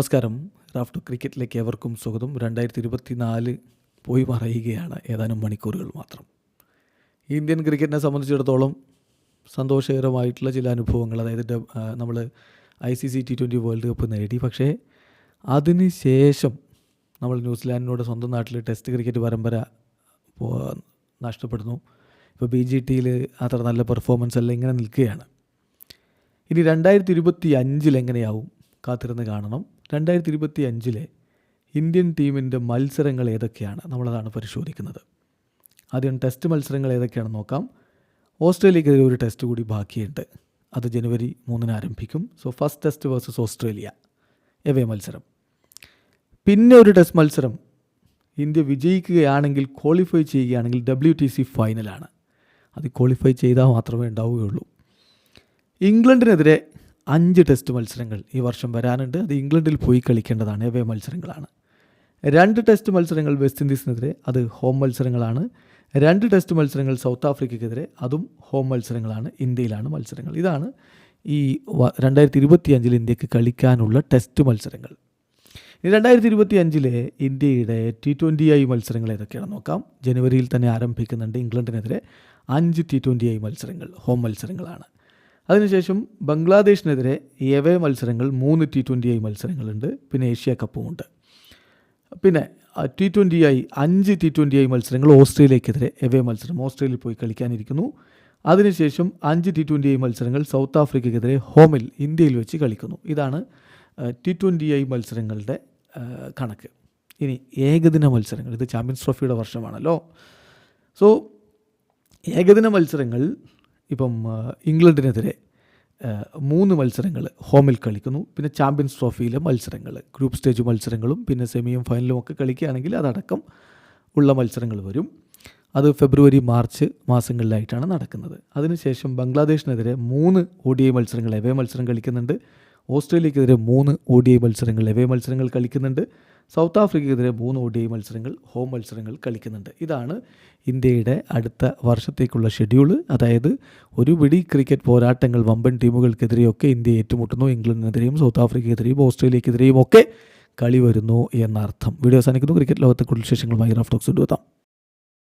നമസ്കാരം. റാഫ്റ്റോ ക്രിക്കറ്റിലേക്ക് ഏവർക്കും സ്വാഗതം. രണ്ടായിരത്തി ഇരുപത്തി നാല് പോയി മറയുകയാണ് ഏതാനും മണിക്കൂറുകൾ മാത്രം. ഇന്ത്യൻ ക്രിക്കറ്റിനെ സംബന്ധിച്ചിടത്തോളം സന്തോഷകരമായിട്ടുള്ള ചില അനുഭവങ്ങൾ അതായത് നമ്മൾ I C C T twenty World Cup നേടി. പക്ഷേ അതിന് ശേഷം നമ്മൾ ന്യൂസിലാൻഡിനോട് സ്വന്തം നാട്ടിൽ ടെസ്റ്റ് ക്രിക്കറ്റ് പരമ്പര നഷ്ടപ്പെടുന്നു. ഇപ്പോൾ ബി ജി ടിയിൽ അത്ര നല്ല പെർഫോമൻസ് എല്ലാം ഇങ്ങനെ നിൽക്കുകയാണ്. ഇനി രണ്ടായിരത്തി ഇരുപത്തി അഞ്ചിൽ എങ്ങനെയാവും കാത്തിരുന്ന് കാണണം. രണ്ടായിരത്തി ഇരുപത്തി അഞ്ചിലെ ഇന്ത്യൻ ടീമിന്റെ മത്സരങ്ങൾ ഏതൊക്കെയാണ് നമ്മളതാണ് പരിശോധിക്കുന്നത്. ആദ്യം ടെസ്റ്റ് മത്സരങ്ങൾ ഏതൊക്കെയാണെന്ന് നോക്കാം. ഓസ്ട്രേലിയക്കെതിരെ ഒരു ടെസ്റ്റ് കൂടി ബാക്കിയുണ്ട്. അത് ജനുവരി മൂന്നിന് ആരംഭിക്കും. So first test versus Australia. Away മത്സരം. പിന്നെ ഒരു ടെസ്റ്റ് മത്സരം. ഇന്ത്യ വിജയിക്കുകയാണെങ്കിൽ ക്വാളിഫൈ ചെയ്യുകയാണെങ്കിൽ ഡബ്ല്യു ടി സി ഫൈനലാണ്. അത് ക്വാളിഫൈ ചെയ്താൽ മാത്രമേ ഉണ്ടാവുകയുള്ളൂ. ഇംഗ്ലണ്ടിനെതിരെ അഞ്ച് ടെസ്റ്റ് മത്സരങ്ങൾ ഈ വർഷം വരാനുണ്ട്. അത് ഇംഗ്ലണ്ടിൽ പോയി കളിക്കേണ്ടതാണ്. എവേ മത്സരങ്ങളാണ്. രണ്ട് ടെസ്റ്റ് മത്സരങ്ങൾ വെസ്റ്റ് ഇൻഡീസിനെതിരെ അത് ഹോം മത്സരങ്ങളാണ്. രണ്ട് ടെസ്റ്റ് മത്സരങ്ങൾ സൗത്ത് ആഫ്രിക്കയ്ക്കെതിരെ അതും ഹോം മത്സരങ്ങളാണ്. ഇന്ത്യയിലാണ് മത്സരങ്ങൾ. ഇതാണ് ഈ രണ്ടായിരത്തി ഇരുപത്തി അഞ്ചിൽ ഇന്ത്യയ്ക്ക് കളിക്കാനുള്ള ടെസ്റ്റ് മത്സരങ്ങൾ. ഇനി രണ്ടായിരത്തി ഇരുപത്തി അഞ്ചിലെ ഇന്ത്യയുടെ ടി ട്വന്റി ഐ മത്സരങ്ങൾ ഏതൊക്കെയാണെന്ന് നോക്കാം. ജനുവരിയിൽ തന്നെ ആരംഭിക്കുന്നുണ്ട് ഇംഗ്ലണ്ടിനെതിരെ. അഞ്ച് ടി ട്വന്റി ഐ മത്സരങ്ങൾ ഹോം മത്സരങ്ങളാണ്. അതിനുശേഷം ബംഗ്ലാദേശിനെതിരെ എവേ മത്സരങ്ങൾ മൂന്ന് ടി ട്വന്റി ഐ മത്സരങ്ങളുണ്ട്. പിന്നെ ഏഷ്യ കപ്പുമുണ്ട്. പിന്നെ ടി ട്വന്റി ഐ അഞ്ച് ടി ട്വന്റി ഐ മത്സരങ്ങൾ ഓസ്ട്രേലിയക്കെതിരെ എവേ മത്സരം ഓസ്ട്രേലിയയിൽ പോയി കളിക്കാനിരിക്കുന്നു. അതിനുശേഷം അഞ്ച് ടി ട്വന്റി ഐ മത്സരങ്ങൾ സൗത്ത് ആഫ്രിക്കയ്ക്കെതിരെ ഹോമിൽ ഇന്ത്യയിൽ വെച്ച് കളിക്കുന്നു. ഇതാണ് ടി ട്വന്റി ഐ മത്സരങ്ങളുടെ കണക്ക്. ഇനി ഏകദിന മത്സരങ്ങൾ. ഇത് ചാമ്പ്യൻസ് ട്രോഫിയുടെ വർഷമാണല്ലോ. സോ ഏകദിന മത്സരങ്ങൾ ഇപ്പം ഇംഗ്ലണ്ടിനെതിരെ മൂന്ന് മത്സരങ്ങൾ ഹോമിൽ കളിക്കുന്നു. പിന്നെ ചാമ്പ്യൻസ് ട്രോഫിയിലെ മത്സരങ്ങൾ ഗ്രൂപ്പ് സ്റ്റേജ് മത്സരങ്ങളും പിന്നെ സെമിയും ഫൈനലും ഒക്കെ കളിക്കുകയാണെങ്കിൽ അതടക്കം ഉള്ള മത്സരങ്ങൾ വരും. അത് ഫെബ്രുവരി മാർച്ച് മാസങ്ങളിലായിട്ടാണ് നടക്കുന്നത്. അതിനുശേഷം ബംഗ്ലാദേശിനെതിരെ മൂന്ന് ഒ ഡി മത്സരങ്ങൾ എവേ മത്സരം കളിക്കുന്നുണ്ട്. ഓസ്ട്രേലിയക്കെതിരെ മൂന്ന് ഒ ഡി ഐ മത്സരങ്ങൾ എവേ മത്സരങ്ങൾ കളിക്കുന്നുണ്ട്? സൗത്ത് ആഫ്രിക്കയ്ക്കെതിരെ മൂന്ന് ഒ ഡി ഐ മത്സരങ്ങൾ ഹോം മത്സരങ്ങൾ കളിക്കുന്നുണ്ട്. ഇതാണ് ഇന്ത്യയുടെ അടുത്ത വർഷത്തേക്കുള്ള ഷെഡ്യൂൾ അതായത് ഒരു വിടി ക്രിക്കറ്റ് പോരാട്ടങ്ങൾ വമ്പൻ ടീമുകൾക്കെതിരെയൊക്കെ ഇന്ത്യ ഏറ്റുമുട്ടുന്നു. ഇംഗ്ലണ്ടിനെതിരെയും സൗത്ത് ആഫ്രിക്കയ്ക്കെതിരെയും ഓസ്ട്രേലിയക്കെതിരെയും ഒക്കെ കളി വരുന്നു എന്നർത്ഥം. വീഡിയോ അവസാനിക്കുന്നു. ക്രിക്കറ്റ് ലോകത്തെ കൂടുതൽ വിശേഷങ്ങളുമായി റഫ് ടോക്സ്